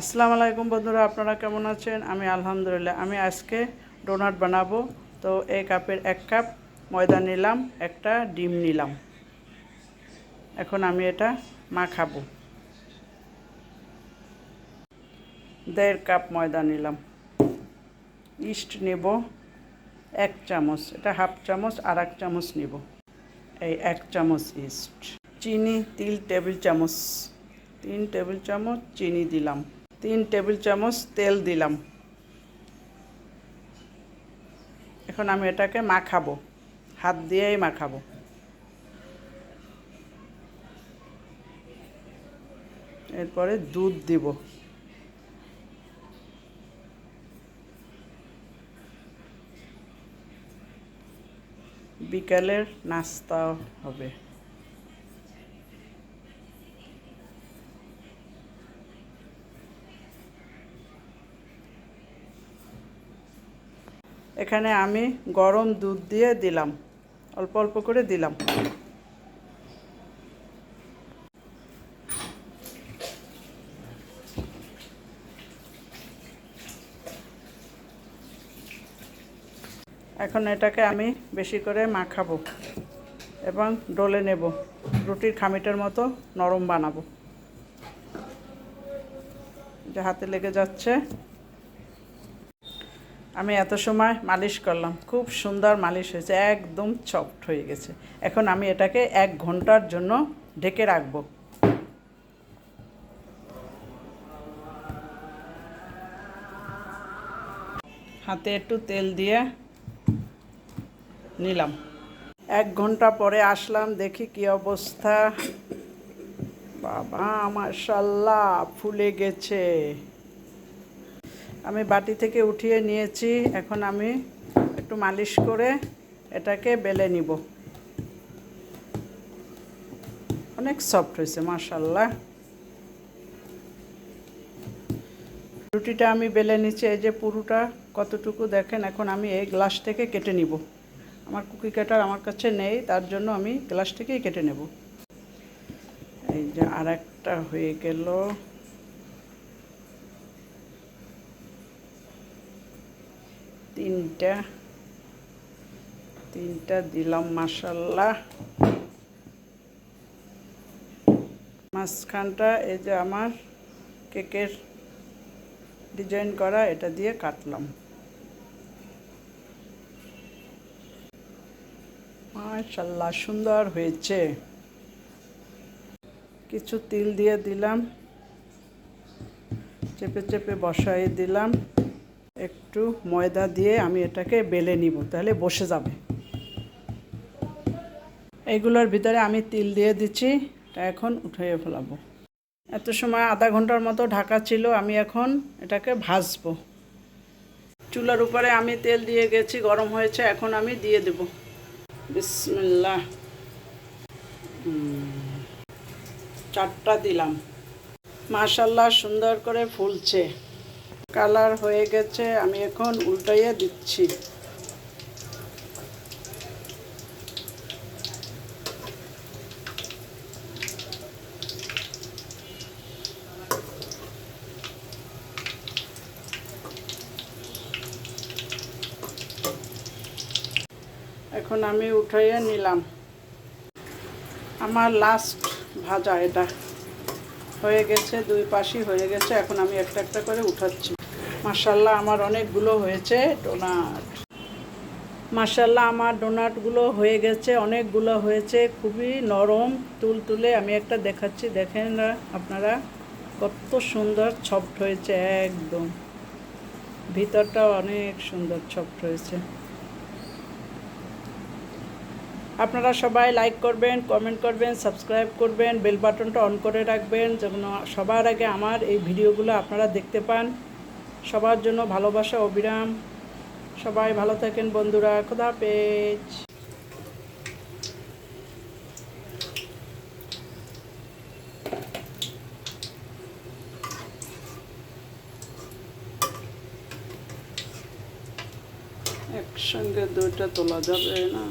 আসসালামু আলাইকুম বন্ধুরা, আপনারা কেমন আছেন? আমি আলহামদুলিল্লাহ, আমি আজকে ডোনাট বানাবো। তো এই কাপের এক কাপ ময়দা নিলাম, একটা ডিম নিলাম। এখন আমি এটা মাখাবো। দেড় কাপ ময়দা নিলাম। ইস্ট নেব এক চামচ, এটা হাফ চামচ, আর এক চামচ নেব। এই এক চামচ ইস্ট। চিনি তিন টেবিল চামচ, তিন টেবিল চামচ চিনি দিলাম। তিন টেবিল চামচ তেল দিলাম। এখন আমি এটাকে মাখাবো। হাত দিয়েই মাখাবো। এরপরে দুধ দিব। বিকালের নাস্তা হবে। এখানে আমি গরম দুধ দিয়ে দিলাম। অল্প অল্প করে দিলাম। এখন এটাকে আমি বেশি করে মাখাবো এবং ডলে নেব। রুটির খামিটার মতো নরম বানাবো। যে হাতে লেগে যাচ্ছে আমি এত সময় মালিশ করলাম, খুব সুন্দর মালিশ হয়েছে, একদম সফট হয়ে গেছে। এখন আমি এটাকে এক ঘণ্টার জন্য ঢেকে রাখব। হাতে একটু তেল দিয়ে নিলাম। এক ঘণ্টা পরে আসলাম, দেখি কি অবস্থা। বাবা, মাশাল্লাহ, ফুলে গেছে। আমি বাটি থেকে উঠিয়ে নিয়েছি। এখন আমি একটু মালিশ করে এটাকে বেলে নিব। অনেক সফট হয়েছে মাশাল্লাহ রুটিটা আমি বেলে নিচ্ছি, এই যে পুরোটা কতটুকু দেখেন, এখন আমি এই গ্লাস থেকে কেটে নিব। আমার কুকি কাটার আমার কাছে নেই, তার জন্য আমি গ্লাস থেকেই কেটে নেব। এই যে আর একটা হয়ে গেল। তিনটা তিনটা দিলাম মাসাল্লাহ মাঝখানটা এই যে আমার কেকের ডিজাইন করা, এটা দিয়ে কাটলাম। মাশাল্লাহ সুন্দর হয়েছে। কিছু তিল দিয়ে দিলাম, চেপে চেপে বসাই দিলাম। একটু ময়দা দিয়ে আমি এটাকে বেলে নিব, তাহলে বসে যাবে। এইগুলোর ভিতরে আমি তিল দিয়ে দিচ্ছি, এটা এখন উঠিয়ে ফেলাবো। এত সময় আধা ঘণ্টার মতো ঢাকা ছিল, আমি এখন এটাকে ভাজবো। চুলার উপরে আমি তেল দিয়ে গেছি, গরম হয়েছে, এখন আমি দিয়ে দেব। বিসমিল্লাহ। চারটা দিলাম। মাশাল্লাহ, সুন্দর করে ফুলছে। কালার হয়ে গেছে, আমি এখন উল্টাইয়ে দিচ্ছি। এখন আমি উঠাইয়ে নিলাম। আমার লাস্ট ভাজা এটা। হয়ে গেছে, দুই পাশই হয়ে গেছে, এখন আমি একটা একটা করে উঠাচ্ছি। মার্শাল্লাহ আমার অনেকগুলো হয়েছে ডোনাট। মার্শাল্লাহ আমার ডোনাটগুলো হয়ে গেছে, অনেকগুলো হয়েছে, খুবই নরম, তুল তুলে আমি একটা দেখাচ্ছি, দেখেন না আপনারা, কত সুন্দর ছফট হয়েছে, একদম। ভিতরটাও অনেক সুন্দর ছফট হয়েছে। আপনারা সবাই লাইক করবেন কমেন্ট করবেন সাবস্ক্রাইব করবেন বেল বাটনটা অন করে রাখবেন, যেন সবার আগে আমার এই ভিডিওগুলো আপনারা দেখতে পান। সবার জন্য ভালোবাসা অবিরাম সবাই ভালো থাকেন বন্ধুরা, খোদা পেজ একসঙ্গে দুইটা তোলা যাবে না।